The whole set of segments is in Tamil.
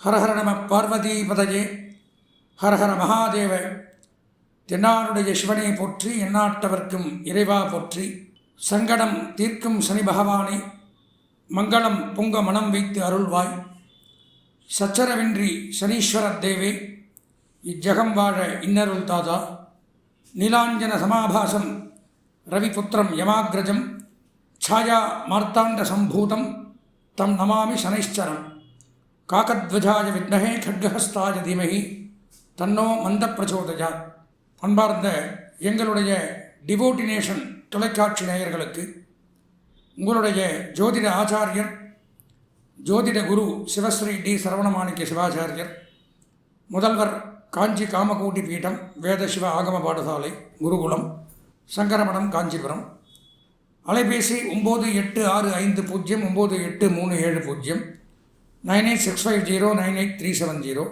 ஹரஹர நம பார்வதி பதஜே ஹரஹர மகாதேவ தென்னாருடைய சிவனை போற்றி எந்நாட்டவர்க்கும் இறைவா போற்றி சங்கடம் தீர்க்கும் சனி பகவானை மங்களம் பொங்க மனம் வைத்து அருள்வாய் சச்சரவின்றி சனீஸ்வரத் தேவே இஜ்ஜகம் வாழ இன்னருள் தாதா நீலாஞ்சன சமாபாசம் ரவிபுத்திரம் யமாகிரஜம் ಛಾಯಾ ಮಾರ್ತಾಂಡ ಸಂಭೂತಂ ತಂ ನಮಾಮಿ ಶನೈಶ್ಚರಂ காக்கத்வஜாய வித்னகே கட்கஹஸ்தாய தீமகி தன்னோ மந்த பிரச்சோதயா அன்பார்ந்த எங்களுடைய டிவோட்டினேஷன் தொலைக்காட்சி நேயர்களுக்கு உங்களுடைய ஜோதிட ஆச்சாரியர் ஜோதிட குரு சிவஸ்ரீ டி சரவணமாணிக்க சிவாச்சாரியர் முதல்வர் காஞ்சி காமகோட்டி பீடம் வேத சிவ ஆகம பாடசாலை குருகுலம் சங்கரமடம் காஞ்சிபுரம். அலைபேசி ஒம்பது எட்டு ஆறு ஐந்து பூஜ்ஜியம் ஒம்பது எட்டு மூணு ஏழு பூஜ்ஜியம். Nine eight six five zero nine eight three seven zero.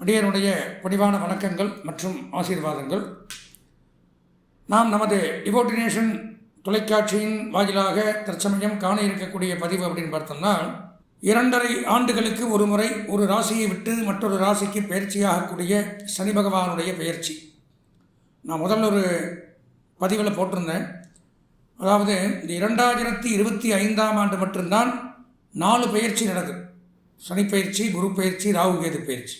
அடியனுடைய பணிவான வணக்கங்கள் மற்றும் ஆசீர்வாதங்கள். நாம் நமது டிவோட்டினேஷன் தொலைக்காட்சியின் வாயிலாக தற்சமயம் காண இருக்கக்கூடிய பதிவு அப்படின்னு பார்த்தோம்னா இரண்டரை ஆண்டுகளுக்கு ஒரு முறை ஒரு ராசியை விட்டு மற்றொரு ராசிக்கு பயிற்சியாகக்கூடிய சனி பகவானுடைய பயிற்சி. நான் முதல்ல ஒரு பதிவில் போட்டிருந்தேன். அதாவது இந்த இரண்டாயிரத்தி இருபத்தி ஐந்தாம் ஆண்டு மட்டும்தான் நாலு பயிற்சி நடக்குது. சனி பயிற்சி குரு பயிற்சி ராகு கேது பயிற்சி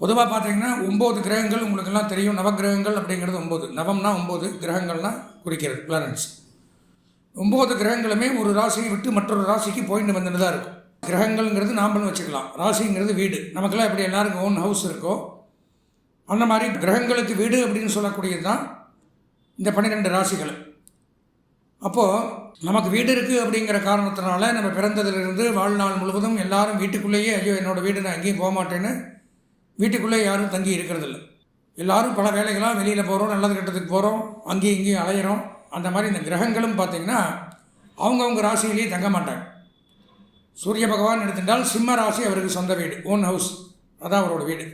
பொதுவாக பார்த்தீங்கன்னா ஒம்பது கிரகங்கள் உங்களுக்கெல்லாம் தெரியும். நவகிரகங்கள் அப்படிங்கிறது ஒம்பது நவம்னா ஒம்பது கிரகங்கள்லாம் குறிக்கிறது பிளானட்ஸ் ஒம்பது கிரகங்களுமே ஒரு ராசியை விட்டு மற்றொரு ராசிக்கு போயிட்டு வந்துட்டு தான் இருக்கும். கிரகங்கள்ங்கிறது நாம்பளும் வச்சுக்கலாம். ராசிங்கிறது வீடு. நமக்கெல்லாம் எப்படி எல்லாருக்கும் ஓன் ஹவுஸ் இருக்கோ அந்த மாதிரி கிரகங்களுக்கு வீடு அப்படின்னு சொல்லக்கூடியது தான் இந்த பன்னிரெண்டு ராசிகள். அப்போது நமக்கு வீடு இருக்குது அப்படிங்கிற காரணத்தினால நம்ம பிறந்ததிலிருந்து வாழ்நாள் முழுவதும் எல்லாரும் வீட்டுக்குள்ளேயே ஐயோ என்னோடய வீடு நான் எங்கேயும் போக மாட்டேன்னு வீட்டுக்குள்ளே யாரும் தங்கி இருக்கிறதில்ல. எல்லாரும் பல வேலைகளாக வெளியில் போகிறோம் நல்லது கெட்டதுக்கு போகிறோம் அங்கேயும் இங்கேயும் அலையிறோம். அந்த மாதிரி இந்த கிரகங்களும் பார்த்திங்கன்னா அவங்கவுங்க ராசியிலேயே தங்க மாட்டாங்க. சூரிய பகவான் எடுத்துட்டால் சிம்ம ராசி அவருக்கு சொந்த வீடு ஓன் ஹவுஸ் அதான் அவரோட வீடு.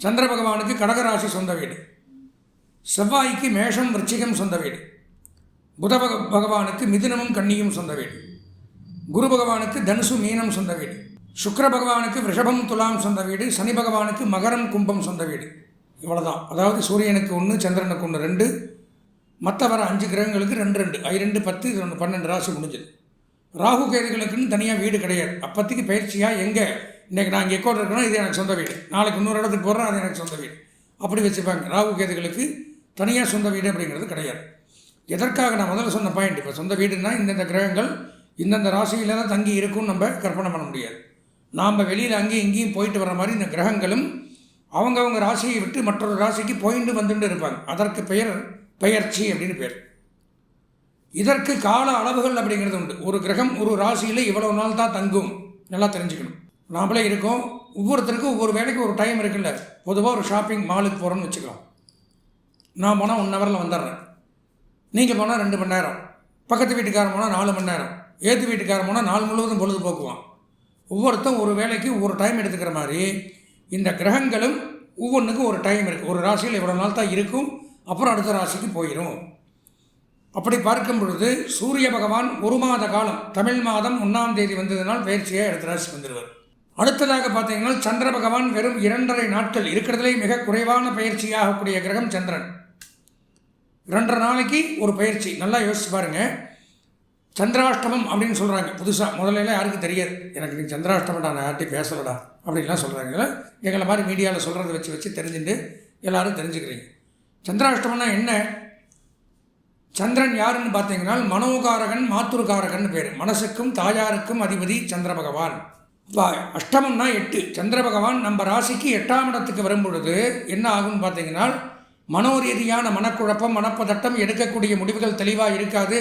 சந்திர பகவானுக்கு கடகராசி சொந்த வீடு. செவ்வாய்க்கு மேஷம் விருச்சிகம் சொந்த வீடு. புத பக பகவானுக்கு மிதுனமும் கன்னியும் சொந்த வீடு. குரு பகவானுக்கு தனுசு மீனம் சொந்த வீடு. சுக்கர பகவானுக்கு ரிஷபம் துலாம் சொந்த வீடு. சனி பகவானுக்கு மகரம் கும்பம் சொந்த வீடு. இவ்வளோதான் அதாவது சூரியனுக்கு ஒன்று சந்திரனுக்கு ஒன்று ரெண்டு. மற்ற வர அஞ்சு கிரகங்களுக்கு ரெண்டு ரெண்டு. ஐ ரெண்டு பத்து ரெண்டு பன்னெண்டு ராசி முடிஞ்சுது. ராகு கேதுகளுக்குன்னு தனியாக வீடு கிடையாது. அப்போதைக்கு பயிற்சியாக எங்கே? இன்றைக்கி நான் இங்கே எக்கோட் இருக்கணும் இது எனக்கு சொந்த வீடு. நாளைக்கு இன்னொரு இடத்துக்கு போகிறேன் அது எனக்கு சொந்த வீடு. அப்படி வச்சுப்பாங்க. ராகு கேதுகளுக்கு தனியாக சொந்த வீடு அப்படிங்கிறது கிடையாது. எதற்காக நான் முதல்ல சொன்ன பாயிண்ட் இப்போ சொந்த வீடுனா இந்தந்த கிரகங்கள் இந்தந்த ராசியில் தான் தங்கி இருக்கும்னு நம்ம கற்பனை பண்ண முடியாது. நாம் வெளியில் அங்கேயும் இங்கேயும் போயிட்டு வர மாதிரி இந்த கிரகங்களும் அவங்கவுங்க ராசியை விட்டு மற்றொரு ராசிக்கு போயிட்டு வந்துட்டு இருப்பாங்க. அதற்கு பெயர் பெயர்ச்சி அப்படின்னு பேர். இதற்கு கால அளவுகள் அப்படிங்கிறது உண்டு. ஒரு கிரகம் ஒரு ராசியில் இவ்வளவு நாள் தான் தங்கும். நல்லா தெரிஞ்சுக்கணும். நாமளே இருக்கோம். ஒவ்வொருத்தருக்கும் ஒவ்வொரு வேலைக்கு ஒரு டைம் இருக்குல்ல. பொதுவாக ஒரு ஷாப்பிங் மாலுக்கு போகிறோன்னு வச்சுக்கலாம். நான் போனால் ஒன் ஹவரில் வந்துடுறேன். நீங்கள் போனால் ரெண்டு மணி நேரம். பக்கத்து வீட்டுக்காரன் போனால் நாலு மணி நேரம். ஏற்று வீட்டுக்காரன் போனால் நாள் முழுவதும் பொழுதுபோக்குவான். ஒவ்வொருத்தரும் ஒரு வேலைக்கு ஒரு டைம் எடுத்துக்கிற மாதிரி இந்த கிரகங்களும் ஒவ்வொன்றுக்கும் ஒரு டைம் இருக்குது ஒரு ராசியில் இவ்வளோ நாள் தான் இருக்கும். அப்புறம் அடுத்த ராசிக்கு போயிடும் அப்படி பார்க்கும் பொழுது சூரிய பகவான் ஒரு மாத காலம் தமிழ் மாதம் ஒன்றாம் தேதி வந்ததுனால் பயிற்சியாக அடுத்த ராசி வந்துடுவார் அடுத்ததாக பார்த்தீங்கன்னா சந்திர பகவான் வெறும் இரண்டரை நாட்கள் இருக்கிறதுலே மிக குறைவான பயிற்சியாகக்கூடிய கிரகம் சந்திரன். ரெண்டரை நாளைக்கு ஒரு பயிற்சி. நல்லா யோசிச்சு பாருங்கள் சந்திராஷ்டமம் அப்படின்னு சொல்கிறாங்க புதுசாக முதல்ல யாருக்கும் தெரியாது. எனக்கு நீ சந்திராஷ்டமம்டா நான் யார்ட்டையும் பேசலடா அப்படின்லாம் சொல்கிறாங்க எங்களை மாதிரி மீடியாவில் சொல்கிறத வச்சு வச்சு தெரிஞ்சுட்டு எல்லோரும் தெரிஞ்சுக்கிறீங்க. சந்திராஷ்டமம்னா என்ன? சந்திரன் யாருன்னு பார்த்தீங்கன்னா மனோகாரகன் மாத்துருகாரகன் பேர். மனசுக்கும் தாயாருக்கும் அதிபதி சந்திர பகவான் அஷ்டமம்னா எட்டு. சந்திர பகவான் நம்ம ராசிக்கு எட்டாம் இடத்துக்கு வரும் பொழுது என்ன ஆகும்னு பார்த்தீங்கன்னா மனோரீதியான மனக்குழப்பம் மனப்பதட்டம் எடுக்கக்கூடிய முடிவுகள் தெளிவாக இருக்காது.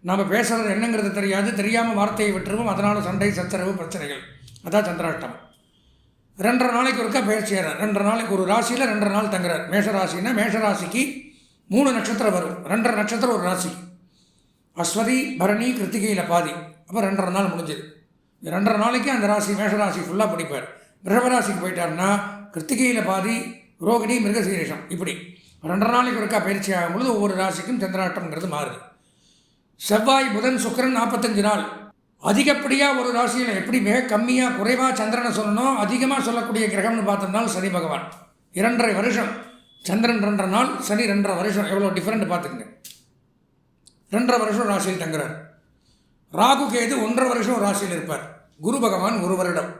நம்ம பேசுகிறது என்னங்கிறது தெரியாது. தெரியாமல் வார்த்தையை விட்டுருவோம். அதனால் சண்டை சச்சரவு பிரச்சனைகள். அதான் சந்திராட்டம் ரெண்டரை நாளைக்கு ஒருக்கா பேசுகிறார் ரெண்டரை நாளைக்கு ஒரு ராசியில் ரெண்டரை நாள் தங்குறார். மேஷராசின்னா மேஷராசிக்கு மூணு நட்சத்திரம் வரும். ரெண்டரை நட்சத்திரம் ஒரு ராசி. அஸ்வதி பரணி கிருத்திகையில் பாதி. அப்போ ரெண்டரை நாள் முடிஞ்சது. ரெண்டரை நாளைக்கு அந்த ராசி மேஷராசி ஃபுல்லாக படிப்பார். ரிஷபராசிக்கு போயிட்டாருன்னா கிருத்திகையில் பாதி ரோகிணி மிருகசீரேஷம். இப்படி. ரெண்டரை நாளைக்கு ஒருக்கா பயிற்சி ஆகும் பொழுது ஒவ்வொரு ராசிக்கும் சந்திராட்டம்ங்கிறது மாறுது. செவ்வாய் புதன் சுக்கரன் நாற்பத்தஞ்சு நாள். அதிகப்படியாக ஒரு ராசியில் எப்படி மிக கம்மியாக குறைவாக சந்திரனை சொல்லணும் அதிகமாக சொல்லக்கூடிய கிரகம்னு பார்த்தோம்னா சனி பகவான். இரண்டரை வருஷம். சந்திரன் ரெண்டரை நாள் சனி ரெண்டரை வருஷம். எவ்வளோ டிஃப்ரெண்ட் பார்த்துக்குங்க. ரெண்டரை வருஷம் ராசியில் தங்குறார். ராகு கேது ஒன்றரை வருஷம் ராசியில் இருப்பார். குரு பகவான் ஒரு வருடம்.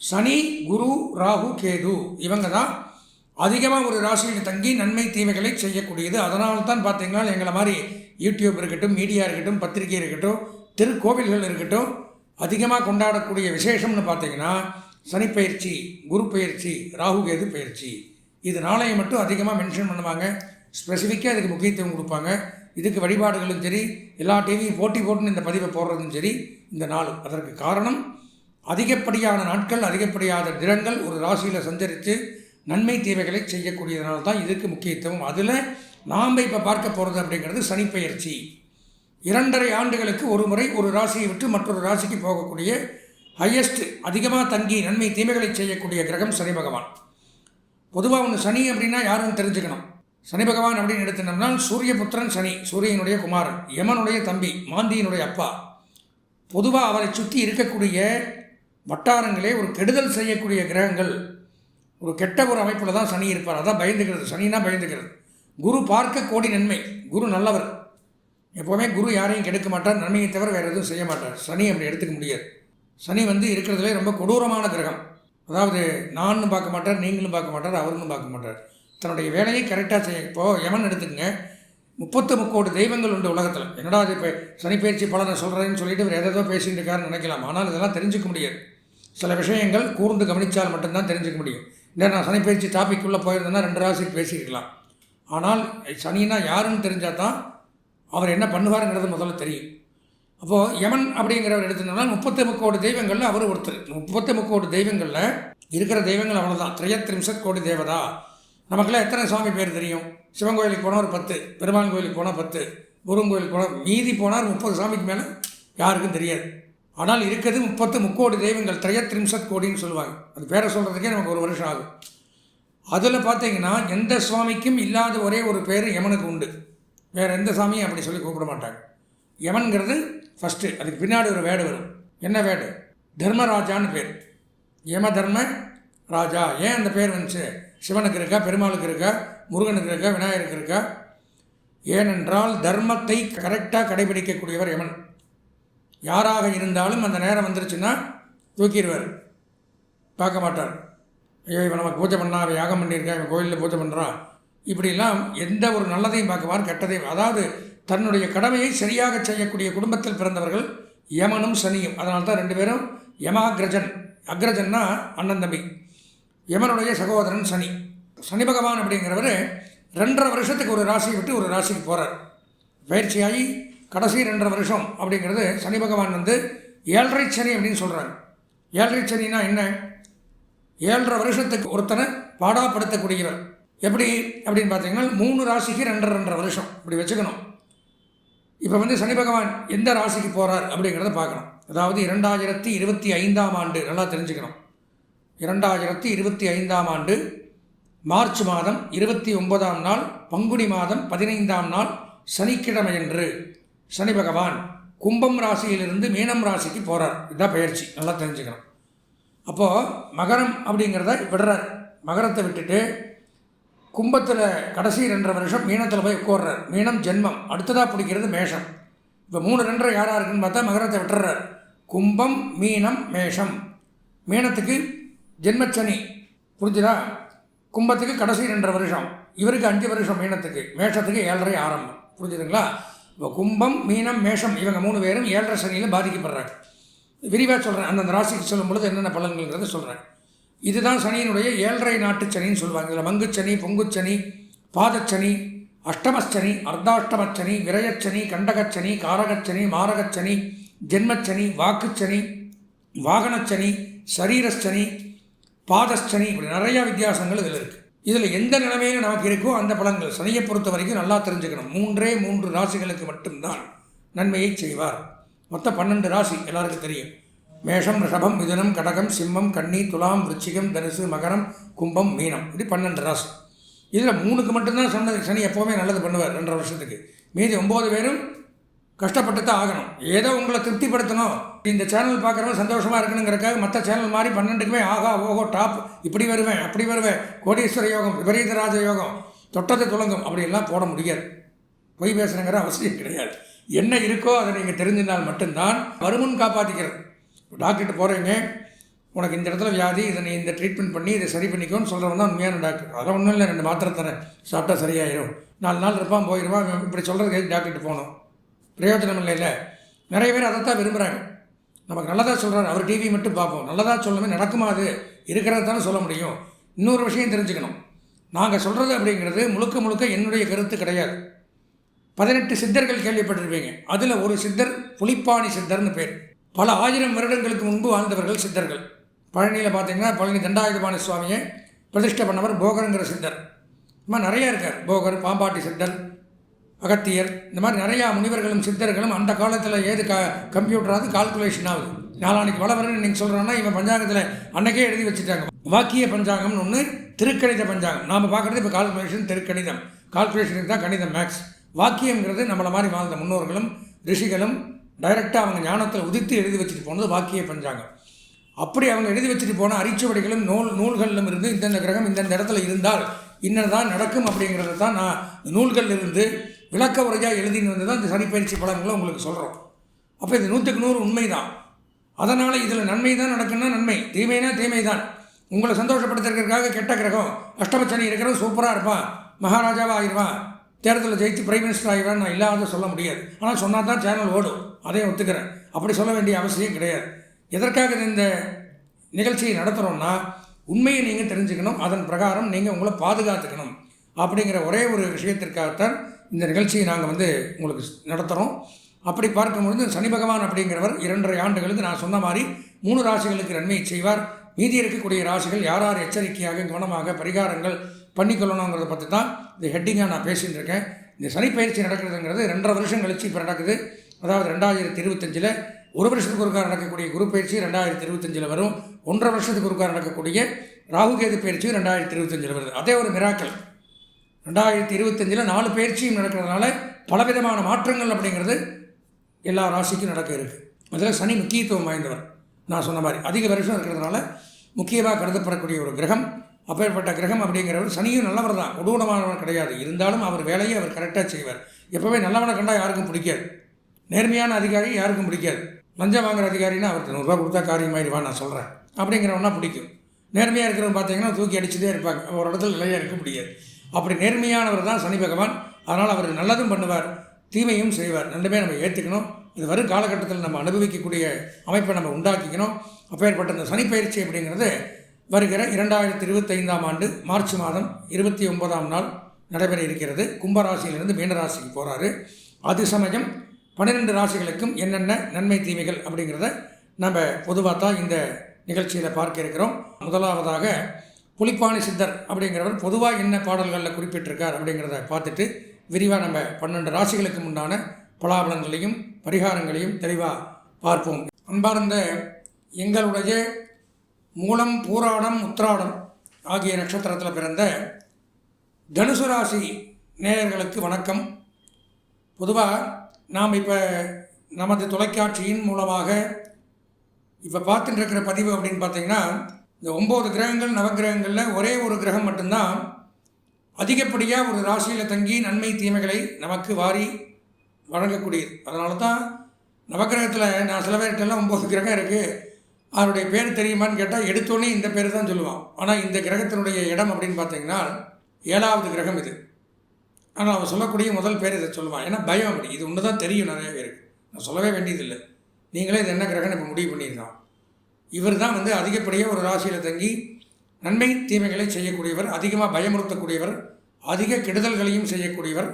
சனி குரு ராகு கேது இவங்க தான் அதிகமாக ஒரு ராசியில் தங்கி நன்மை தீமைகளை செய்யக்கூடியது. அதனால தான் பார்த்தீங்கன்னா எங்களை மாதிரி யூடியூப் இருக்கட்டும் மீடியா இருக்கட்டும் பத்திரிகை இருக்கட்டும் திருக்கோவில்கள் இருக்கட்டும் அதிகமாக கொண்டாடக்கூடிய விசேஷம்னு பார்த்தீங்கன்னா சனிப்பயிற்சி குரு பயிற்சி ராகுகேது பயிற்சி. இது நாளையை மட்டும் அதிகமாக மென்ஷன் பண்ணுவாங்க. ஸ்பெசிஃபிக்காக அதுக்கு முக்கியத்துவம் கொடுப்பாங்க. இதுக்கு வழிபாடுகளும் சரி எல்லா டிவியும் போட்டி போட்டுன்னு இந்த பதிவை போடுறதும் சரி இந்த நாள். அதற்கு காரணம் அதிகப்படியான நாட்கள் அதிகப்படியான தினங்கள் ஒரு ராசியில் சஞ்சரித்து நன்மை தீமைகளை செய்யக்கூடியதுனால தான் இதுக்கு முக்கியத்துவம். அதில் நாம் இப்போ பார்க்க போகிறது அப்படிங்கிறது சனிப்பெயர்ச்சி. இரண்டரை ஆண்டுகளுக்கு ஒரு முறை ஒரு ராசியை விட்டு மற்றொரு ராசிக்கு போகக்கூடிய ஹையஸ்ட் அதிகமாக தங்கி நன்மை தீமைகளை செய்யக்கூடிய கிரகம் சனி பகவான். பொதுவாக ஒன்று சனி அப்படின்னா யாரும் தெரிஞ்சுக்கணும். சனி பகவான் அப்படின்னு எடுத்துனோம்னா சூரியபுத்திரன் சனி சூரியனுடைய குமாரன் யமனுடைய தம்பி மாந்தியினுடைய அப்பா. பொதுவாக அவரை சுற்றி இருக்கக்கூடிய வட்டாரங்களே ஒரு கெடுதல் செய்யக்கூடிய கிரகங்கள். ஒரு கெட்ட ஒரு அமைப்பில் தான் சனி இருப்பார். அதான் பயந்துக்கிறது சனினா பயந்துக்கிறது குரு பார்க்க கோடி நன்மை. குரு நல்லவர். எப்போவுமே குரு யாரையும் கெடுக்க மாட்டார். நன்மையை தவிர வேறு எதுவும் செய்ய மாட்டார். சனி அப்படி எடுத்துக்க முடியாது. சனி வந்து இருக்கிறதுலே ரொம்ப கொடூரமான கிரகம். அதாவது நானும் பார்க்க மாட்டார் நீங்களும் பார்க்க மாட்டார் அவருன்னு பார்க்க மாட்டார். தன்னுடைய வேலையை கரெக்டாக செய்ய இப்போது யமன் எடுத்துக்கங்க. முப்பத்து முக்கோடி தெய்வங்கள் உண்டு உலகத்தில். என்னடா அது இப்போ சனிப்பயிற்சி பலனை சொல்கிறேன்னு சொல்லிட்டு இவர் எதோ பேசிகிட்டு இருக்காருன்னு நினைக்கலாம். ஆனால் இதெல்லாம் தெரிஞ்சுக்க முடியாது. சில விஷயங்கள் கூர்ந்து கவனித்தால் மட்டும்தான் தெரிஞ்சுக்க முடியும். இன்னும் நான் சனிப்பயிற்சி டாபிக் உள்ளே போயிருந்தேன்னா ரெண்டு ராசிக்கு பேசியிருக்கலாம். ஆனால் சனினா யாருன்னு தெரிஞ்சால் தான் அவர் என்ன பண்ணுவாருங்கிறது முதல்ல தெரியும். அப்போது யமன் அப்படிங்கிறவர் எடுத்துனோம்னா முப்பத்தி முக்கோடி தெய்வங்களில் அவர் ஒருத்தர். முப்பத்தி முக்கோடி தெய்வங்களில் இருக்கிற தெய்வங்கள் அவ்வளோதான் திரையத்ரிம்சத் கோடி தேவதா? நமக்கெல்லாம் எத்தனை சுவாமி பேர் தெரியும்? சிவன் கோயிலுக்கு போனால் ஒரு பத்து பெருமாள் கோயிலுக்கு போனால் பத்து முருகன் கோயிலுக்கு போனால் மீதி போனால் முப்பது சாமிக்கு மேலே யாருக்கும் தெரியாது. ஆனால் இருக்கிறது முப்பத்து முக்கோடி தெய்வங்கள் திரையத்ரிம்சத் கோடின்னு சொல்லுவாங்க. அது பேரை சொல்கிறதுக்கே நமக்கு ஒரு வருஷம் ஆகும் அதில் பார்த்தீங்கன்னா எந்த சுவாமிக்கும் இல்லாத ஒரே ஒரு பேர் யமனுக்கு உண்டு. வேறு எந்த சாமியும் அப்படி சொல்லி கூப்பிட மாட்டாங்க. யமன்கிறது ஃபஸ்ட்டு அதுக்கு பின்னாடி ஒரு வேடு வரும். என்ன வேடு? தர்மராஜான்னு பேர். யம தர்ம ராஜா. ஏன் அந்த பேர் வந்துச்சு? சிவனுக்கு இருக்கா பெருமாளுக்கு இருக்கா முருகனுக்கு இருக்கா விநாயகருக்கு இருக்கா? ஏனென்றால் தர்மத்தை கரெக்டாக கடைபிடிக்கக்கூடியவர் யமன். யாராக இருந்தாலும் அந்த நேரம் வந்துருச்சுன்னா தூக்கிடுவார். பார்க்க மாட்டார். ஐயோ இவன் நமக்கு பூஜை பண்ணா அவன் யாகம் பண்ணியிருக்கான் இவன் கோயிலில் பூஜை பண்ணுறான் இப்படிலாம் எந்த ஒரு நல்லதையும் பார்க்குவார் கெட்டதையும் அதாவது தன்னுடைய கடமையை சரியாக செய்யக்கூடிய குடும்பத்தில் பிறந்தவர்கள் யமனும் சனியும். அதனால தான் ரெண்டு பேரும் யமாகிரஜன். அக்ரஜன்னா அண்ணன் தம்பி. யமனுடைய சகோதரன் சனி. சனி பகவான் அப்படிங்கிறவர் ரெண்டரை வருஷத்துக்கு ஒரு ராசியை விட்டு ஒரு ராசிக்கு போகிறார் பயிற்சியாகி கடைசி ரெண்டரை வருஷம் அப்படிங்கிறது சனி பகவான் வந்து ஏழரை சனி அப்படின்னு சொல்கிறாங்க ஏழரை சனினா என்ன? ஏழரை வருஷத்துக்கு ஒருத்தனை பாடாப்படுத்தக்கூடியவர். எப்படி? அப்படின்னு பார்த்தீங்கன்னா மூணு ராசிக்கு ரெண்டரை ரெண்டரை வருஷம். இப்படி வச்சுக்கணும். இப்போ வந்து சனி பகவான் எந்த ராசிக்கு போகிறார் அப்படிங்கிறத பார்க்கணும். அதாவது இரண்டாயிரத்தி இருபத்தி ஐந்தாம் ஆண்டு நல்லா தெரிஞ்சுக்கணும். இரண்டாயிரத்தி இருபத்தி ஐந்தாம் ஆண்டு மார்ச் மாதம் இருபத்தி ஒன்பதாம் நாள் பங்குனி மாதம் பதினைந்தாம் நாள் சனிக்கிழமையன்று சனி பகவான் கும்பம் ராசியிலிருந்து மீனம் ராசிக்கு போகிறார் இதுதான் பயிற்சி. நல்லா தெரிஞ்சுக்கணும். அப்போது மகரம் அப்படிங்கிறத விடுறார். மகரத்தை விட்டுட்டு கும்பத்தில் கடைசி ரெண்டரை வருஷம் மீனத்தில் போய் உட்கார்றார். மீனம் ஜென்மம். அடுத்ததாக பிடிக்கிறது மேஷம். இப்போ மூணு ரெண்டரை யாராக இருக்குன்னு பார்த்தா மகரத்தை விட்டுறார். கும்பம் மீனம் மேஷம். மீனத்துக்கு ஜென்மச்சனி. புரிஞ்சுதா? கும்பத்துக்கு கடைசி ரெண்டரை வருஷம். இவருக்கு அஞ்சு வருஷம் மீனத்துக்கு. மேஷத்துக்கு ஏழரை ஆரம்பம். புரிஞ்சுதுங்களா? இப்போ கும்பம் மீனம் மேஷம் இவங்க மூணு பேரும் ஏழரை சனியில் பாதிக்கப்படுறாங்க. விரிவாக சொல்கிறேன் அந்தந்த ராசிக்கு சொல்லும் பொழுது என்னென்ன பலன்கள்ங்கிறத சொல்கிறேன் இதுதான் சனியினுடைய ஏழரை நாட்டு சனின்னு சொல்லுவாங்க. இதில் மங்குச்சனி பொங்குச்சனி பாதச்சனி அஷ்டமச்சனி அர்த்தாஷ்டமச்சனி விரயச்சனி கண்டகச்சனி காரகச்சனி மாரகச்சனி ஜென்மச்சனி வாக்குச்சனி வாகனச்சனி சரீரச்சனி பாதச்சனி இப்படி நிறையா வித்தியாசங்கள் இதில் இருக்குது இதில் எந்த நிலைமையில் நமக்கு இருக்கோ அந்த பலன்கள். சனியை பொறுத்த வரைக்கும் நல்லா தெரிஞ்சுக்கணும். மூன்றே மூன்று ராசிகளுக்கு மட்டும்தான் நன்மையை செய்வார். மொத்தம் பன்னெண்டு ராசி எல்லாருக்கும் தெரியும். மேஷம் ரிஷபம் மிதுனம் கடகம் சிம்மம் கன்னி துலாம் விருச்சிகம் தனுசு மகரம் கும்பம் மீனம். இப்படி பன்னெண்டு ராசி. இதில் மூணுக்கு மட்டும்தான் சொன்னது. சனி எப்போவுமே நல்லது பண்ணுவார் ரெண்டரை வருஷத்துக்கு. மீதி ஒம்பது பேரும் கஷ்டப்பட்டு தான் ஆகணும். ஏதோ உங்களை திருப்திப்படுத்தணும். இந்த சேனல் பார்க்குறவங்க சந்தோஷமாக இருக்கணுங்கிறக்காக மற்ற சேனல் மாதிரி பன்னெண்டுக்குமே ஆகா ஓகோ டாப் இப்படி வருவேன் அப்படி வருவேன். கோடீஸ்வர யோகம் விபரீத ராஜ யோகம் தொட்டது துளங்கும் அப்படியெல்லாம் போட முடியாது. பொய் பேசுகிறங்கிற அவசியம் கிடையாது. என்ன இருக்கோ அதை நீங்கள் தெரிஞ்சினால் மட்டும்தான் வருமுன் காப்பாற்றிக்கிறது டாக்டர்கிட்ட போகிறீங்க உனக்கு இந்த இடத்துல வியாதி இதை நீ இந்த ட்ரீட்மெண்ட் பண்ணி இதை சரி பண்ணிக்கோன்னு சொல்கிறவன் தான் உண்மையான டாக்டர் அதெல்லாம் ஒன்றும் இல்லை ரெண்டு மாத்திரை தரேன். சாப்பிட்டா சரியாயிடும் நாலு நாள் இருப்பான் போயிடுவான் இப்படி சொல்கிறதுக்கு டாக்டர்கிட்ட போகணும்? பிரயோஜனம் இல்லை நிறைய பேர் அதைத்தான் விரும்புகிறாங்க நமக்கு நல்லதாக சொல்கிறாரு அவர் டிவி மட்டும் பார்ப்போம். நல்லதாக சொல்லணுமே நடக்குமா அது? இருக்கிறது தானே சொல்ல முடியும். இன்னொரு விஷயம் தெரிஞ்சுக்கணும். நாங்கள் சொல்கிறது அப்படிங்கிறது முழுக்க முழுக்க என்னுடைய கருத்து கிடையாது. பதினெட்டு சித்தர்கள் கேள்விப்பட்டிருப்பீங்க. அதில் ஒரு சித்தர் புலிப்பாணி சித்தர்னு பேர். பல ஆயிரம் வருடங்களுக்கு முன்பு வாழ்ந்தவர்கள் சித்தர்கள். பழனியில் பார்த்தீங்கன்னா பழனி தண்டாயுதபாணி சுவாமியை பிரதிஷ்டை பண்ணவர் போகருங்கிற சித்தர். இந்த மாதிரி நிறையா இருக்கார். போகர் பாம்பாட்டி சித்தர் அகத்தியர் இந்த மாதிரி நிறையா முனிவர்களும் சித்தர்களும் அந்த காலத்தில் ஏது க கம்ப்யூட்டராது கால்குலேஷன் ஆகுது நாளானிக்கு வளவரன்னு நீங்கள் சொல்கிறோன்னா இவன் பஞ்சாங்கத்தில் அன்னைக்கே எழுதி வச்சுட்டாங்க. வாக்கிய பஞ்சாங்கம்னு ஒன்று திருக்கணித பஞ்சாங்கம். நாம் பார்க்குறது இப்போ கால்குலேஷன் திருக்கணிதம். கால்குலேஷனுக்கு தான் கணிதம் மேக்ஸ் வாக்கியங்கிறது நம்மளை மாதிரி வாழ்ந்த முன்னோர்களும் ரிஷிகளும் டைரெக்டாக அவங்க ஞானத்தில் உதித்து எழுதி வச்சுட்டு போனது வாக்கிய பஞ்சாங்கம். அப்படி அவங்க எழுதி வச்சுட்டு போன அரிச்சுவடிகளும் நூல் நூல்களிலும் இருந்து இந்தந்த கிரகம் இந்தந்த இடத்துல இருந்தால் இன்னதான் நடக்கும் அப்படிங்கிறத தான் நான் நூல்களில் இருந்து விளக்க உரையாக எழுதின்னு வந்து தான் இந்த சனிப்பயிற்சி பலன்களை உங்களுக்கு சொல்கிறோம் அப்போ இது நூற்றுக்கு நூறு உண்மை தான் அதனால் இதில் நன்மை தான் நடக்குன்னா நன்மை. தீமைனா தீமை தான் உங்களை சந்தோஷப்படுத்துறதுக்காக கெட்ட கிரகம் அஷ்டமச்சனி இருக்கிறவன் சூப்பராக இருப்பான். மகாராஜாவாக ஆயிடுவான். தேர்தலில் ஜெயித்து பிரைம் மினிஸ்டர் ஆகிடுவான் நான் இல்லாத சொல்ல முடியாது. ஆனால் சொன்னால் தான் சேனல் ஓடும். அதையும் ஒத்துக்கிறேன். அப்படி சொல்ல வேண்டிய அவசியம் கிடையாது. எதற்காக இந்த நிகழ்ச்சியை நடத்துகிறோம்னா உண்மையை நீங்கள் தெரிஞ்சுக்கணும். அதன் பிரகாரம் நீங்கள் உங்களை பாதுகாத்துக்கணும். அப்படிங்கிற ஒரே ஒரு விஷயத்திற்காகத்தான் இந்த நிகழ்ச்சியை நாங்கள் வந்து உங்களுக்கு நடத்துகிறோம் அப்படி பார்க்கும்பொழுது சனி பகவான் அப்படிங்கிறவர் இரண்டரை ஆண்டுகளுக்கு நான் சொன்ன மாதிரி மூணு ராசிகளுக்கு நன்மையை செய்வார். மீதி இருக்கக்கூடிய ராசிகள் யார் யார் எச்சரிக்கையாக கவனமாக பரிகாரங்கள் பண்ணிக்கொள்ளணுங்கிறத பற்றி தான் இந்த ஹெட்டிங்காக நான் பேசிகிட்டு இருக்கேன். இந்த சனிப்பயிற்சி நடக்கிறதுங்கிறது ரெண்டரை வருஷம் கழிச்சு இப்போ நடக்குது. அதாவது ரெண்டாயிரத்தி இருபத்தஞ்சில் ஒரு வருஷத்துக்கு ஒருக்கார் நடக்கக்கூடிய குரு பயிற்சி ரெண்டாயிரத்தி இருபத்தஞ்சில் வரும். ஒன்றரை வருஷத்துக்கு ஒருக்கார் நடக்கக்கூடிய ராகுகேது பயிற்சி ரெண்டாயிரத்தி இருபத்தஞ்சில் வருது. அதே ஒரு மிராக்கள் ரெண்டாயிரத்தி இருபத்தஞ்சில் நாலு பயிற்சியும் நடக்கிறதுனால பலவிதமான மாற்றங்கள் அப்படிங்கிறது எல்லா ராசிக்கும் நடக்க இருக்குது அதில் சனி முக்கியத்துவம் வாய்ந்தவர். நான் சொன்ன மாதிரி அதிக வருஷம் இருக்கிறதுனால முக்கியமாக கருதப்படக்கூடிய ஒரு கிரகம். அப்பேற்பட்ட கிரகம் அப்படிங்கிறவர் சனியும் நல்லவர் தான். உடூனமானவர் கிடையாது. இருந்தாலும் அவர் வேலையை அவர் கரெக்டாக செய்வார். எப்போவே நல்லவனை கண்டால் யாருக்கும் பிடிக்காது. நேர்மையான அதிகாரி யாருக்கும் பிடிக்காது. லஞ்சம் வாங்குற அதிகாரின்னா அவருக்கு நூறுரூவா கொடுத்தா காரியமாயிருவா நான் சொல்கிறேன் அப்படிங்கிறவனா பிடிக்கும். நேர்மையாக இருக்கிறவங்க பார்த்தீங்கன்னா தூக்கி அடிச்சுட்டே இருப்பாங்க. ஒரு இடத்துல நிலையாக இருக்க முடியாது. அப்படி நேர்மையானவர் தான் சனி பகவான். அதனால் அவர் நல்லதும் பண்ணுவார் தீமையும் செய்வார். ரெண்டுமே நம்ம ஏற்றுக்கணும் இது வரும் காலகட்டத்தில் நம்ம அனுபவிக்கக்கூடிய அமைப்பை நம்ம உண்டாக்கிக்கணும். அப்பேற்பட்ட இந்த சனிப்பயிற்சி அப்படிங்கிறது வருகிற இரண்டாயிரத்தி இருபத்தைந்தாம் ஆண்டு மார்ச் மாதம் இருபத்தி ஒன்பதாம் நாள் நடைபெற இருக்கிறது. கும்பராசியிலிருந்து மீனராசிக்கு போகிறாரு அது சமயம் பன்னிரெண்டு ராசிகளுக்கும் என்னென்ன நன்மை தீமைகள் அப்படிங்கிறத நம்ம பொதுவாக தான் இந்த நிகழ்ச்சியில் பார்க்க இருக்கிறோம். முதலாவதாக புலிப்பாணி சித்தர் அப்படிங்கிறவர் பொதுவாக என்ன பாடல்களில் குறிப்பிட்டிருக்கார் அப்படிங்கிறத பார்த்துட்டு விரிவாக நம்ம பன்னெண்டு ராசிகளுக்கு முன்னான பலாபலங்களையும் பரிகாரங்களையும் தெளிவாக பார்ப்போம். அன்பார்ந்த எங்களுடைய மூலம் பூராடம் உத்திராடம் ஆகிய நட்சத்திரத்தில் பிறந்த தனுசு ராசி நேயர்களுக்கு வணக்கம். பொதுவாக நாம் இப்போ நமது தொலைக்காட்சியின் மூலமாக இப்போ பார்த்துட்டு இருக்கிற பதிவு அப்படின்னு பார்த்தீங்கன்னா இந்த ஒம்பது கிரகங்கள் நவகிரகங்களில் ஒரே ஒரு கிரகம் மட்டும்தான் அதிகப்படியாக ஒரு ராசியில் தங்கி நன்மை தீமைகளை நமக்கு வாரி வழங்கக்கூடியது. அதனால தான் நவகிரகத்தில் நான் சில பேர்கிட்டலாம் ஒம்பது கிரகம் இருக்குது அவருடைய பேர் தெரியுமான்னு கேட்டால் எடுத்தோடனே இந்த பேர் தான் சொல்லுவான். ஆனால் இந்த கிரகத்தினுடைய இடம் அப்படின்னு பார்த்தீங்கன்னா ஏழாவது கிரகம் இது. ஆனால் அவன் சொல்லக்கூடிய முதல் பேர் இதை சொல்லுவான். ஏன்னா பயம் அப்படி. இது ஒன்று தான் தெரியும் நிறைய பேருக்கு. நான் சொல்லவே வேண்டியதில்லை. நீங்களே இது என்ன கிரகம்னு இப்போ முடிவு பண்ணியிருக்கான் இவர் தான் வந்து அதிகப்படியாக ஒரு ராசியில் தங்கி நன்மை தீமைகளை செய்யக்கூடியவர் அதிகமாக பயமுறுத்தக்கூடியவர் அதிக கெடுதல்களையும் செய்யக்கூடியவர்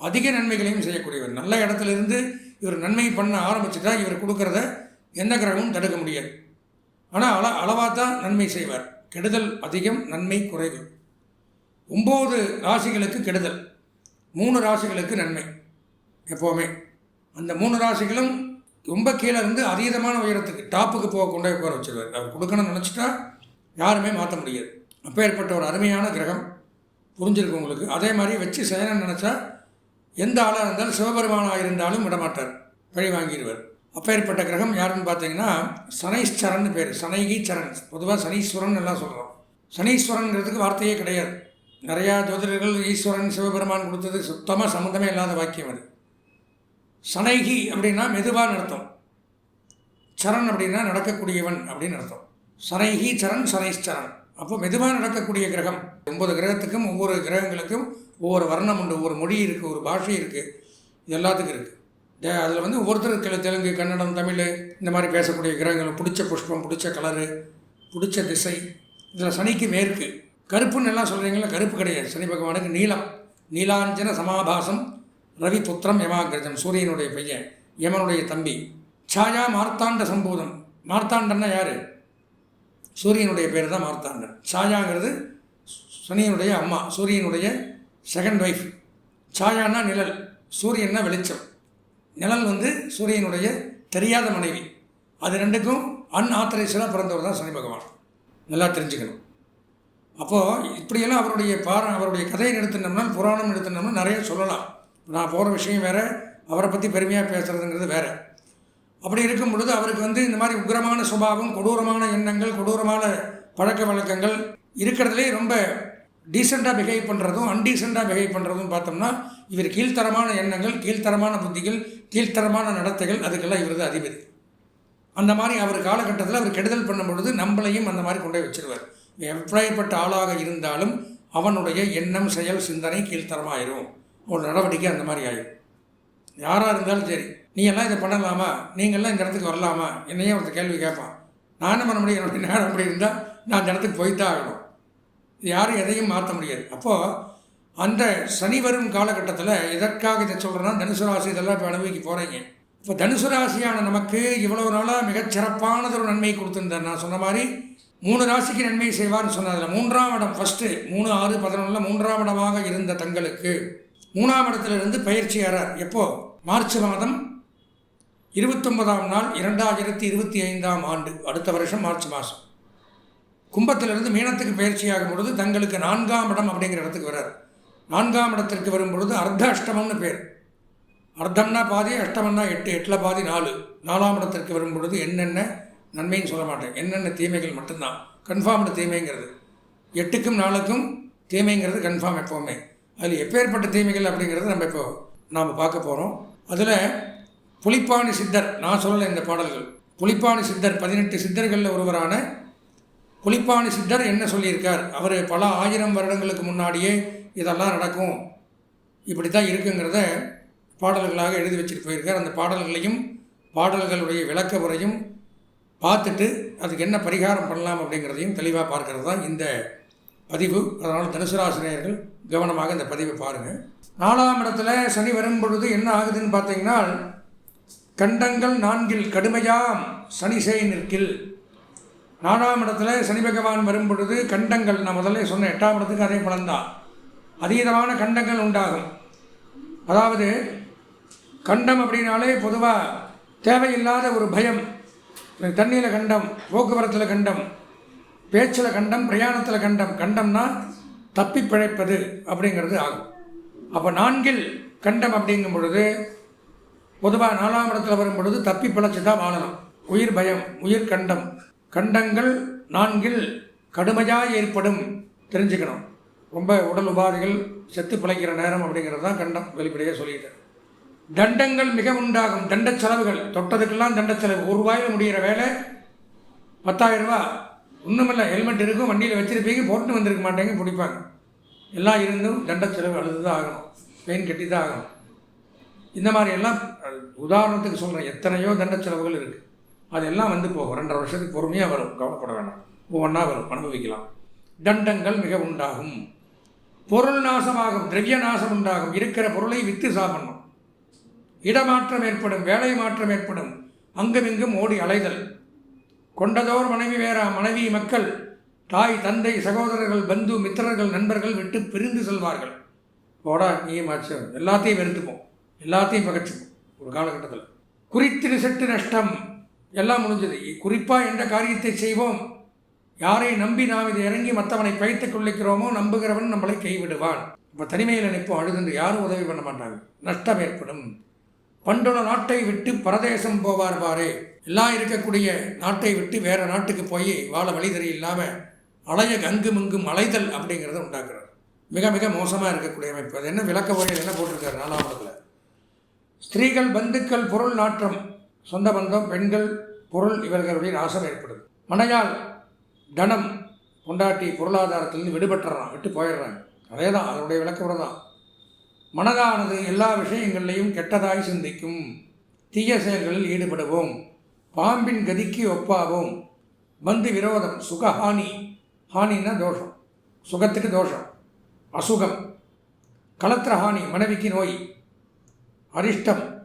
அதிக நன்மைகளையும் செய்யக்கூடியவர். நல்ல இடத்துல இருந்து இவர் நன்மை பண்ண ஆரம்பிச்சுட்டா இவர் கொடுக்கறத எந்த கிரகமும் தடுக்க முடியாது. ஆனால் அள அளவாக தான் நன்மை செய்வார். கெடுதல் அதிகம் நன்மை குறைவு. ஒம்பது ராசிகளுக்கு கெடுதல் மூணு ராசிகளுக்கு நன்மை எப்போவுமே. அந்த மூணு ராசிகளும் ரொம்ப கீழே இருந்து அதீதமான உயரத்துக்கு டாப்புக்கு போக கொண்டே உட்கார வச்சிருவார். அவர் கொடுக்கணும்னு நினச்சிட்டா யாருமே மாற்ற முடியாது. அப்பேற்பட்ட ஒரு அருமையான கிரகம் புரிஞ்சிருக்கு உங்களுக்கு. அதே மாதிரி வச்சு செய்யணும்னு நினச்சா எந்த ஆளாக இருந்தாலும் சிவபெருமானாக இருந்தாலும் விடமாட்டார். பழி வாங்கிடுவார். அப்பேற்பட்ட கிரகம் யாருன்னு பார்த்தீங்கன்னா சனைஸ்வரன் பேர். சனைகி சரண். பொதுவாக சனீஸ்வரன் எல்லாம் சொல்கிறோம் சனீஸ்வரன்ங்கிறதுக்கு வார்த்தையே கிடையாது. நிறையா ஜோதிடர்கள் ஈஸ்வரன் சிவபெருமான் கொடுத்தது சுத்தமாக சம்மந்தமே இல்லாத வாக்கியம் அது. சனைகி அப்படின்னா மெதுவாக அர்த்தம் சரண் அப்படின்னா நடக்கக்கூடியவன் அப்படின்னு அர்த்தம். சனைகி சரண் சனைஸ்சரண் அப்போ மெதுவாக நடக்கக்கூடிய கிரகம். ஒன்பது கிரகத்துக்கும் ஒவ்வொரு கிரகங்களுக்கும் ஒவ்வொரு வர்ணம் உண்டு. ஒவ்வொரு மொழி இருக்குது ஒரு பாஷை இருக்குது இது எல்லாத்துக்கும் இருக்குது அதில் வந்து ஒவ்வொருத்தருக்கு தெலுங்கு கன்னடம் தமிழ் இந்த மாதிரி பேசக்கூடிய கிரகங்கள். பிடிச்ச புஷ்பம் பிடிச்ச கலரு பிடிச்ச திசை. இதில் சனிக்கு மேற்கு. கருப்புன்னு எல்லாம் சொல்கிறீங்களா கருப்பு கிடையாது. சனி பகவானுக்கு நீலம். நீலாஞ்சன சமாபாசம். ரவி புத்திரம் யமாகிரஜம் சூரியனுடைய பையன் யமனுடைய தம்பி. சாயா மார்த்தாண்ட சம்பூதம். மார்த்தாண்டன்னா யார்? சூரியனுடைய பேர் தான் மார்த்தாண்டன். சாயாங்கிறது சனியனுடைய அம்மா சூரியனுடைய செகண்ட் ஒய்ஃப் சாயான்னா நிழல் சூரியன்னா வெளிச்சம். நிழல் வந்து சூரியனுடைய தெரியாத மனைவி. அது ரெண்டுக்கும் அன்ஆத்தரைஸ்டாக பிறந்தவர் தான் சனி பகவான். நல்லா தெரிஞ்சுக்கணும். அப்போது இப்படியெல்லாம் அவருடைய பார அவருடைய கதையை எடுத்துனோம்னா புராணம் எடுத்துனோம்னா நிறைய சொல்லலாம். நான் போகிற விஷயம் வேறு அவரை பற்றி பெருமையாக பேசுகிறதுங்கிறது வேறு. அப்படி இருக்கும் பொழுது அவருக்கு வந்து இந்த மாதிரி உக்கிரமான சுபாவம் கொடூரமான எண்ணங்கள் கொடூரமான பழக்க வழக்கங்கள் இருக்கிறதுலே ரொம்ப டீசெண்டாக பிஹேவ் பண்ணுறதும் அன்டீசெண்டாக பிஹேவ் பண்ணுறதும் பார்த்தோம்னா இவர் கீழ்த்தரமான எண்ணங்கள் கீழ்த்தரமான புத்திகள் கீழ்த்தரமான நடத்தைகள் அதுக்கெல்லாம் இவர் தான் அதிபதி. அந்த மாதிரி அவர் காலகட்டத்தில் அவர் கெடுதல் பண்ணும் பொழுது நம்மளையும் அந்த மாதிரி கொண்டு வச்சிருவார். எப்படிப்பட்ட ஆளாக இருந்தாலும் அவனுடைய எண்ணம் செயல் சிந்தனை கீழ்த்தரமாயிரும். ஒரு நடவடிக்கை அந்த மாதிரி ஆயிரும் யாராக இருந்தாலும் சரி நீ எல்லாம் இதை பண்ணலாமா? நீங்கள்லாம் இந்த இடத்துக்கு வரலாமா? என்னையே ஒருத்தர் கேள்வி கேட்பான். நானும் பண்ண முடியும் என்னுடைய நேரம் அப்படி இருந்தால் நான் அந்த இடத்துக்கு போய்த்தான் ஆகணும். இது யாரும் எதையும் மாற்ற முடியாது. அப்போது அந்த சனி வரும் காலகட்டத்தில் எதற்காக இதை சொல்கிறேன்னா தனுசு ராசி இதெல்லாம் இப்போ அனுபவிக்க போகிறீங்க இப்போ தனுசு ராசியான நமக்கு இவ்வளவு நாளாக மிகச்சிறப்பானதொரு நன்மை கொடுத்துருந்தார். நான் சொன்ன மாதிரி மூணு ராசிக்கு நன்மை செய்வார்னு சொன்னதில் மூன்றாம் இடம் ஃபஸ்ட்டு மூணு ஆறு பதினொன்றில் மூன்றாம் இடமாக இருந்த தங்களுக்கு மூணாம் இடத்திலிருந்து பயிற்சியாரார் எப்போ? மார்ச் மாதம் இருபத்தொன்பதாம் நாள் இரண்டாயிரத்தி இருபத்தி ஐந்தாம் ஆண்டு. அடுத்த வருஷம் மார்ச் மாதம் கும்பத்திலிருந்து மீனத்துக்கு பயிற்சியாகும் பொழுது தங்களுக்கு நான்காம் இடம் அப்படிங்கிற இடத்துக்கு வரார். நான்காம் இடத்திற்கு வரும் பொழுது அர்த்த அஷ்டமம்னு பேர். அர்த்தம்னா பாதி அஷ்டமம்னா எட்டு எட்டில் பாதி நாலு. நாலாம் இடத்திற்கு வரும் பொழுது என்னென்ன? நன்மைன்னு சொல்ல மாட்டேன். என்னென்ன தீமைகள் மட்டும்தான். கன்ஃபார்ம்டு தீமைங்கிறது. எட்டுக்கும் நாளுக்கும் தீமைங்கிறது கன்ஃபார்ம் எப்போவுமே. அதில் எப்பேற்பட்ட தீமைகள் அப்படிங்கிறத நம்ம இப்போ நாம் பார்க்க போகிறோம் அதில் புலிப்பாணி சித்தர் நான் சொல்லலை இந்த பாடல்கள். புலிப்பாணி சித்தர் பதினெட்டு சித்தர்களில் ஒருவரான புலிப்பாணி சித்தர் என்ன சொல்லியிருக்கார்? அவர் பல ஆயிரம் வருடங்களுக்கு முன்னாடியே இதெல்லாம் நடக்கும். இப்படி தான் இருக்குங்கிறத பாடல்களாக எழுதி வச்சுட்டு போயிருக்கார். அந்த பாடல்களையும் பாடல்களுடைய விளக்க உரையும் பார்த்துட்டு அதுக்கு என்ன பரிகாரம் பண்ணலாம் அப்படிங்கிறதையும் தெளிவாக பார்க்கறது தான் இந்த பதிவு அதனால் தனுசு ராசினியர்கள் கவனமாக இந்த பதிவை பாருங்கள் நாலாம் இடத்துல சனி வரும் பொழுது என்ன ஆகுதுன்னு பார்த்தீங்கன்னா கண்டங்கள் நான்கில் கடுமையாம் சனி செய் நிற்கில். நாலாம் இடத்துல சனி பகவான் வரும் பொழுது கண்டங்கள் நான் முதல்ல சொன்ன எட்டாம் இடத்துக்கு அதே பலன்தான். அதீதமான கண்டங்கள் உண்டாகும். அதாவது கண்டம் அப்படின்னாலே பொதுவாக தேவையில்லாத ஒரு பயம். தண்ணியில் கண்டம் போக்குவரத்தில் கண்டம் பேச்சில் கண்டம் பிரயாணத்தில் கண்டம். கண்டம்னா தப்பி பிழைப்பது அப்படிங்கிறது ஆகும். அப்போ நான்கில் கண்டம் அப்படிங்கும் பொழுது பொதுவாக நாலாம் இடத்துல வரும் பொழுது தப்பி பிழைச்சி தான் வாழணும். உயிர் பயம் உயிர் கண்டம். கண்டங்கள் நான்கில் கடுமையாக ஏற்படும். தெரிஞ்சுக்கணும். ரொம்ப உடல் உபாதைகள் செத்து பிழைக்கிற நேரம் அப்படிங்கிறது தான் கண்டம் வெளிப்படையாக சொல்லிட்டேன் தண்டங்கள் மிக உண்டாகும். தண்ட செலவுகள். தொட்டதுக்கெல்லாம் தண்ட செலவு. ஒரு ரூபாயில் முடிகிற வேலை பத்தாயிரம் ரூபா. ஒன்றுமில்ல ஹெல்மெட் இருக்கும் வண்டியில் வச்சுருப்பீங்க போட்டு வந்திருக்க மாட்டேங்க பிடிப்பாங்க. எல்லாம் இருந்தும் தண்ட செலவு அழுது தான் ஆகணும் பெயின் கட்டி தான் ஆகணும். இந்த மாதிரி எல்லாம் உதாரணத்துக்கு சொல்கிறேன் எத்தனையோ தண்ட செலவுகள் இருக்குது அதெல்லாம் வந்து போகும் ரெண்டரை வருஷத்துக்கு பொறுமையாக வரும் கவலைப்பட வேண்டாம் ஒவ்வொன்றா வரும் அனுபவிக்கலாம். தண்டங்கள் மிக உண்டாகும். பொருள் நாசமாகும் திரவிய நாசம் உண்டாகும். இருக்கிற பொருளை விற்று சாப்பிடணும். இடமாற்றம் ஏற்படும் வேலை மாற்றம் ஏற்படும் அங்குமிங்கும் ஓடி அலைதல். கொண்டதோர் மனைவி வேறா மனைவி மக்கள். தாய் தந்தை சகோதரர்கள் பந்து மித்திரர்கள் நண்பர்கள் விட்டு பிரிந்து செல்வார்கள். போடா நீ ஆச்சு எல்லாத்தையும் வெறுத்துப்போம். எல்லாத்தையும் பகச்சுப்போம். ஒரு காலகட்டத்தில். குறித்து செட்டு நஷ்டம். எல்லாம் முடிஞ்சது. குறிப்பாக எந்த காரியத்தை செய்வோம். யாரை நம்பி நாம் இதை இறங்கி மற்றவனை பைத்துக் கொள்ளிக்கிறோமோ நம்புகிறவன் நம்மளை கைவிடுவான். இப்போ தனிமையில் நினைப்போம் அழுதுண்டு யாரும் உதவி பண்ண மாட்டாங்க. நஷ்டம் ஏற்படும். பண்டுள்ள நாட்டை விட்டு பரதேசம் போவார் பாரே. எல்லாம் இருக்கக்கூடிய நாட்டை விட்டு வேற நாட்டுக்கு போய் வாழ வழி இல்லாமல் அலைய கங்கு இங்கும் அலைதல் அப்படிங்கிறத உண்டாக்குறார். மிக மிக மோசமாக இருக்கக்கூடிய அமைப்பு. அது என்ன விளக்க வழியில் என்ன போட்டிருக்காரு நாலாவதுல? ஸ்திரீகள் பந்துக்கள் பொருள் நாற்றம். சொந்த பந்தம் பெண்கள் பொருள் இவர்களுடைய நாசம் ஏற்படுது. மனையால் தனம் பொண்டாட்டி பொருளாதாரத்திலிருந்து விடுபட்டுறான் விட்டு போயிடுறாங்க. அதே தான் அதனுடைய விளக்கம் தான். மனதானது எல்லா விஷயங்கள்லையும் கெட்டதாய் சிந்திக்கும். தீய செயல்களில் ஈடுபடுவோம். பாம்பின் கதிக்கு ஒப்பாகும். வந்து விரோதம் சுகஹானி. ஹானின்னா தோஷம். சுகத்துக்கு தோஷம். அசுகம். கலத்திரஹானி மனைவிக்கு நோய். அரிஷ்டம்.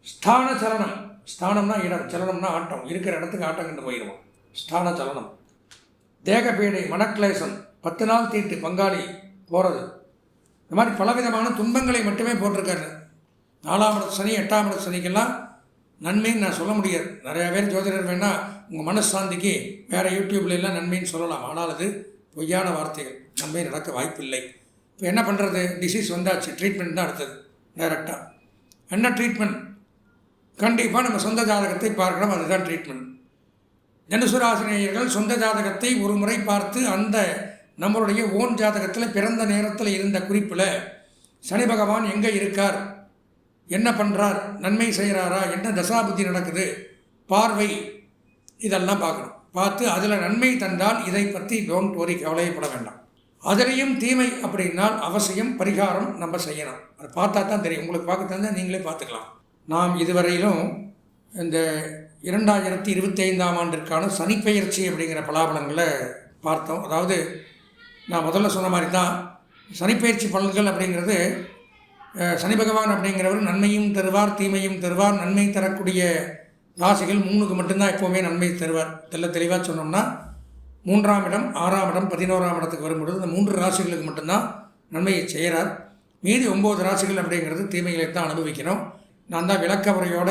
ஸ்தான சலனம் ஸ்தானம்னா இடம் சலனம்னா ஆட்டம். இருக்கிற இடத்துக்கு ஆட்டம் கண்டு போயிடுவோம் ஸ்தான சலனம் தேகபீடை மனக்லேசம். பத்து நாள் தீட்டு பங்காளி போகிறது இந்த மாதிரி பலவிதமான துன்பங்களை மட்டுமே போட்டிருக்காரு. நாலாம் இடத்து சனி எட்டாம் இடத்து சனிக்கெல்லாம் நன்மைன்னு நான் சொல்ல முடியாது. நிறையா பேர் ஜோதிடர் வேணால் உங்கள் மனசாந்திக்கு வேறு யூடியூப்லாம் நன்மைன்னு சொல்லலாம். ஆனால் அது பொய்யான வார்த்தைகள். நன்மை நடக்க வாய்ப்பில்லை. இப்போ என்ன பண்ணுறது டிசீஸ் வந்தாச்சு. ட்ரீட்மெண்ட் தான் அடுத்தது. டைரெக்டாக என்ன ட்ரீட்மெண்ட் கண்டிப்பாக நம்ம சொந்த ஜாதகத்தை பார்க்கணும். அதுதான் ட்ரீட்மெண்ட் தனுசுராசினியர்கள் சொந்த ஜாதகத்தை ஒரு முறை பார்த்து அந்த நம்மளுடைய ஓன் ஜாதகத்தில் பிறந்த நேரத்தில் இருந்த குறிப்பில் சனி பகவான் எங்கே இருக்கார்? என்ன பண்ணுறார் நன்மை செய்கிறாரா? என்ன தசாபுத்தி நடக்குது? பார்வை. இதெல்லாம் பார்க்கணும். பார்த்து அதில் நன்மை தந்தால் இதை பற்றி டோன்ட் ஒரி கவலையப்பட வேண்டாம். அதிலையும் தீமை அப்படின்னால் அவசியம் பரிகாரம் நம்ம செய்யணும். அதை பார்த்தா தான் தெரியும். உங்களுக்கு பார்க்க தந்தால் நீங்களே பார்த்துக்கலாம். நாம் இதுவரையிலும் இந்த இரண்டாயிரத்தி இருபத்தி ஐந்தாம் ஆண்டிற்கான சனிப்பெயர்ச்சி அப்படிங்கிற பலாபலங்களை பார்த்தோம். அதாவது நான் முதல்ல சொன்ன மாதிரி தான் சனிப்பெயர்ச்சி பலன்கள் அப்படிங்கிறது சனி பகவான் அப்படிங்கிறவர் நன்மையும் தருவார் தீமையும் தருவார். நன்மை தரக்கூடிய ராசிகள் மூணுக்கு மட்டும்தான் எப்போவுமே நன்மை தருவார். தெல்ல தெளிவாக சொன்னோம்னா மூன்றாம் இடம் ஆறாம் இடம் பதினோராம் இடத்துக்கு வரும்பொழுது இந்த மூன்று ராசிகளுக்கு மட்டும்தான் நன்மையை செய்கிறார். மீதி ஒம்பது ராசிகள் அப்படிங்கிறது தீமைகளை தான் அனுபவிக்கிறோம் நான் தான் விளக்கவரையோட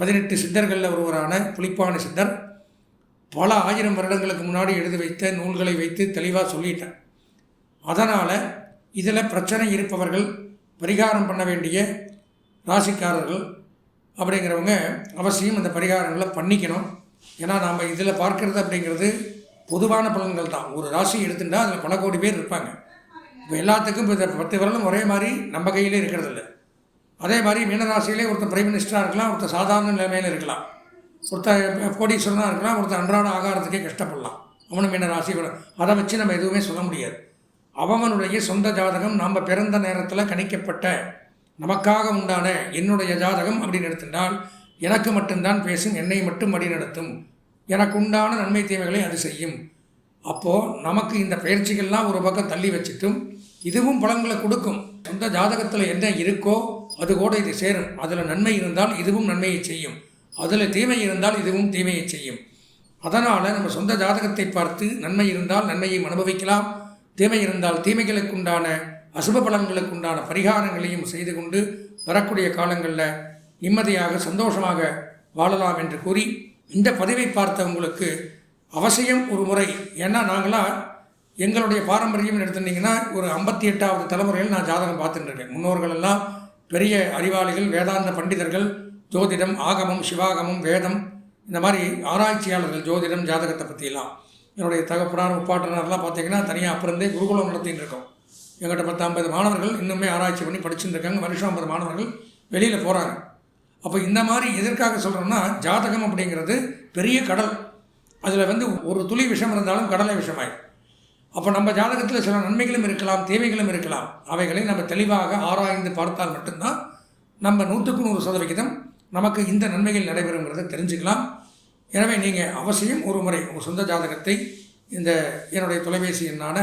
பதினெட்டு சித்தர்களில் ஒருவரான புலிப்பான சித்தர் பல ஆயிரம் வருடங்களுக்கு முன்னாடி எழுதி வைத்த நூல்களை வைத்து தெளிவாக சொல்லிட்டேன் அதனால் இதில் பிரச்சனை இருப்பவர்கள் பரிகாரம் பண்ண வேண்டிய ராசிக்காரர்கள் அப்படிங்கிறவங்க அவசியம் இந்த பரிகாரங்களை பண்ணிக்கணும். ஏன்னா நாம் இதில் பார்க்கறது அப்படிங்கிறது பொதுவான பலன்கள் தான். ஒரு ராசி எடுத்துட்டால் அதில் பல கோடி பேர் இருப்பாங்க. இப்போ எல்லாத்துக்கும் இப்போ பத்து வரலும் ஒரே மாதிரி நம்ம கையிலே இருக்கிறதில்ல. அதே மாதிரி மீனராசியிலே ஒருத்தர் பிரைம் மினிஸ்டராக இருக்கலாம் ஒருத்தர் சாதாரண நிலைமையில் இருக்கலாம். ஒருத்தர் கோடீஸ்வரனாக இருக்கலாம் ஒருத்தர் அன்றாட ஆகாரத்துக்கே கஷ்டப்படலாம். அவனும் மீனராசி அதை வச்சு நம்ம எதுவுமே சொல்ல முடியாது. அவனுடைய சொந்த ஜாதகம் நாம் பிறந்த நேரத்தில் கணிக்கப்பட்ட நமக்காக உண்டான என்னுடைய ஜாதகம் அப்படின்னு எடுத்துட்டால் எனக்கு மட்டும்தான் பேசும் என்னை மட்டும் வழி நடத்தும். எனக்கு உண்டான நன்மை தீமைகளை அது செய்யும். அப்போது நமக்கு இந்த பயிற்சிகள்லாம் ஒரு பக்கம் தள்ளி வச்சுட்டும் இதுவும் பலன்களை கொடுக்கும். சொந்த ஜாதகத்தில் என்ன இருக்கோ அது கூட இது சேரும். அதில் நன்மை இருந்தால் இதுவும் நன்மையை செய்யும். அதில் தீமை இருந்தால் இதுவும் தீமையை செய்யும். அதனால் நம்ம சொந்த ஜாதகத்தை பார்த்து நன்மை இருந்தால் நன்மையை அனுபவிக்கலாம். தீமை இருந்தால் தீமைகளுக்குண்டான அசுப பலன்களுக்குண்டான பரிகாரங்களையும் செய்து கொண்டு வரக்கூடிய காலங்களில் நிம்மதியாக சந்தோஷமாக வாழலாம் என்று கூறி இந்த பதிவை பார்த்த உங்களுக்கு அவசியம் ஒரு முறை. ஏன்னா நாங்களாம் எங்களுடைய பாரம்பரியம் எடுத்துட்டிங்கன்னா ஒரு ஐம்பத்தி எட்டாவது தலைமுறையில் நான் ஜாதகம் பார்த்துட்டுருக்கேன் முன்னோர்கள் எல்லாம் பெரிய அறிவாளிகள் வேதாந்த பண்டிதர்கள் ஜோதிடம் ஆகமம் சிவாகமம் வேதம் இந்த மாதிரி ஆராய்ச்சியாளர்கள் ஜோதிடம் ஜாதகத்தை பற்றியெல்லாம் என்னுடைய தகப்பனார் முப்பாட்டனார்லாம் பார்த்தீங்கன்னா தனியாக அப்புறந்தே குருகுலம் நடத்தின்னு இருக்கோம் எங்கிட்ட பத்து ஐம்பது மாணவர்கள் இன்னுமே ஆராய்ச்சி பண்ணி படிச்சுட்டு இருக்காங்க வருஷம் ஐம்பது மாணவர்கள் வெளியில் போகிறாங்க அப்போ இந்த மாதிரி எதற்காக சொல்கிறோம்னா ஜாதகம் அப்படிங்கிறது பெரிய கடல். அதில் வந்து ஒரு துளி விஷம் இருந்தாலும் கடலை விஷமாயிடும் அப்போ நம்ம ஜாதகத்தில் சில நன்மைகளும் இருக்கலாம் தீமைகளும் இருக்கலாம். அவைகளை நம்ம தெளிவாக ஆராய்ந்து பார்த்தால் மட்டும்தான் நம்ம நூற்றுக்கு நூறு சதவிகிதம் நமக்கு இந்த நன்மைகள் நடைபெறுங்கிறத தெரிஞ்சுக்கலாம். எனவே நீங்கள் அவசியம் ஒரு முறை உங்கள் சொந்த ஜாதகத்தை இந்த என்னுடைய தொலைபேசி எண்ணான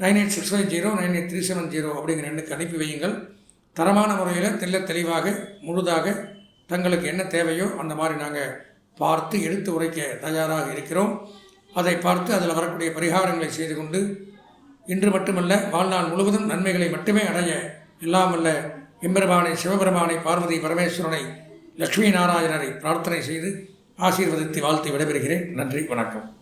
nine eight six five zero nine eight three seven zero அப்படிங்கிற எண்ணுக்கு அனுப்பி வையுங்கள். தரமான முறையில் தெல்ல தெளிவாக முழுதாக தங்களுக்கு என்ன தேவையோ அந்த மாதிரி நாங்கள் பார்த்து எடுத்து உரைக்க தயாராக இருக்கிறோம். அதை பார்த்து அதில் வரக்கூடிய பரிகாரங்களை செய்து கொண்டு இன்று மட்டுமல்ல வாழ்நாள் முழுவதும் நன்மைகளை மட்டுமே அடைய இல்லாமல்ல எம்பெருமானை சிவபெருமானை பார்வதி பரமேஸ்வரனை லக்ஷ்மி நாராயணரை பிரார்த்தனை செய்து ஆசீர்வதித்து வாழ்த்து விடைபெறுகிறேன். நன்றி வணக்கம்.